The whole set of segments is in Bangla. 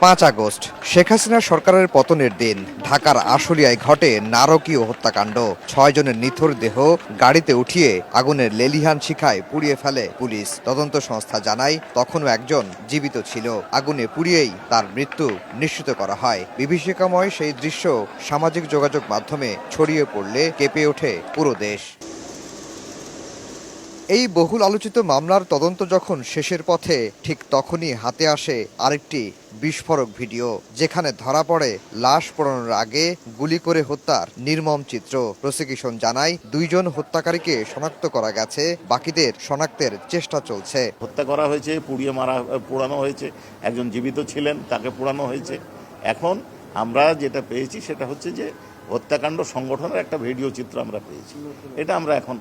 পাঁচ আগস্ট, শেখ হাসিনা সরকারের পতনের দিন ঢাকার আশুলিয়ায় ঘটে নারকীয় হত্যাকাণ্ড। ছয় জনের নিথর দেহ গাড়িতে উঠিয়ে আগুনের লেলিহান শিখায় পুড়িয়ে ফেলে পুলিশ। তদন্ত সংস্থা জানায়, তখনও একজন জীবিত ছিল। আগুনে পুড়িয়েই তার মৃত্যু নিশ্চিত করা হয়। বিভীষিকাময় সেই দৃশ্য সামাজিক যোগাযোগ মাধ্যমে ছড়িয়ে পড়লে কেঁপে ওঠে পুরো দেশ। এই বহুল আলোচিত মামলার তদন্ত যখন শেষের পথে, ঠিক তখনই হাতে আসে আরেকটি বিস্ফোরক ভিডিও, যেখানে ধরা পড়ে লাশ পোড়ানোর আগে গুলি করে হত্যার নির্মম চিত্র। প্রসিকিউশন জানায়, দুইজন হত্যাকারীকে শনাক্ত করা গেছে, বাকিদের শনাক্তের চেষ্টা চলছে। হত্যা করা হয়েছে, পুড়িয়ে মারা, পোড়ানো হয়েছে। একজন জীবিত ছিলেন, তাকে পোড়ানো হয়েছে। এখন আমরা যেটা পেয়েছি সেটা হচ্ছে যে, হত্যাকাণ্ড সংগঠনের একটা ভিডিও চিত্র আমরা পেয়েছি। এটা আমরা এখন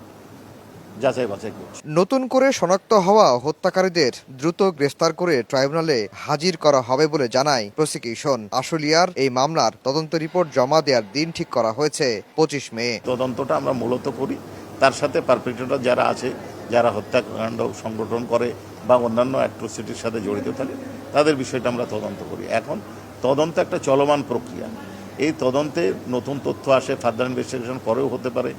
যাচাই বাছাই করছি। নতুন করে শনাক্ত হওয়া হত্যাকারীদের দ্রুত গ্রেফতার করে ট্রাইব্যুনালে হাজির করা হবে বলে জানায় প্রসিকিউশন। আশুলিয়ার এই মামলার তদন্ত রিপোর্ট জমা দেওয়ার দিন ঠিক করা হয়েছে পঁচিশ মে। তদন্তটা আমরা মূলত করি। তার সাথে পারপেট্রেটর যারা আছে যারা হত্যাকাণ্ড সংগঠন করে বা অন্যান্য অ্যাট্রোসিটির সাথে জড়িত থাকে তাদের বিষয়টা আমরা তদন্ত করি। এখন তদন্ত একটা চলমান প্রক্রিয়া। এই তদন্তে নতুন তথ্য আসে ফার্দার ইনভেস্টিগেশন পরেও হতে পারে।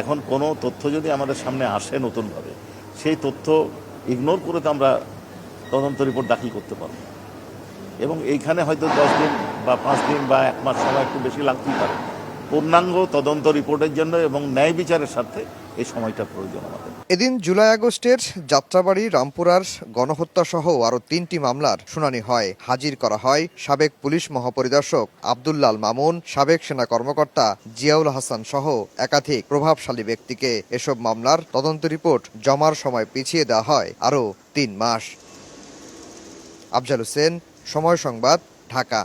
এখন কোনো তথ্য যদি আমাদের সামনে আসে নতুনভাবে, সেই তথ্য ইগনোর করে তো আমরা তদন্ত রিপোর্ট দাখিল করতে পারব। এবং এইখানে হয়তো দশ দিন বা পাঁচ দিন বা এক মাস সময় একটু বেশি লাগতেই পারে। পূর্ণাঙ্গ তদন্ত রিপোর্টের জন্য এবং ন্যায় বিচারের স্বার্থে এই সময়টা প্রয়োজন আমাদের। এদিন জুলাই আগস্টের যাত্রাবাড়ি রামপুরার গণহত্যা সহ আরও তিনটি মামলার শুনানি হয়। হাজির করা হয় সাবেক পুলিশ মহাপরিদর্শক আবদুল্লাল মামুন, সাবেক সেনা কর্মকর্তা জিয়াউল হাসান সহ একাধিক প্রভাবশালী ব্যক্তিকে এসব মামলার তদন্ত রিপোর্ট জমার সময় পিছিয়ে দেওয়া হয় আরও তিন মাস। আফজাল হোসেন, সময় সংবাদ, ঢাকা।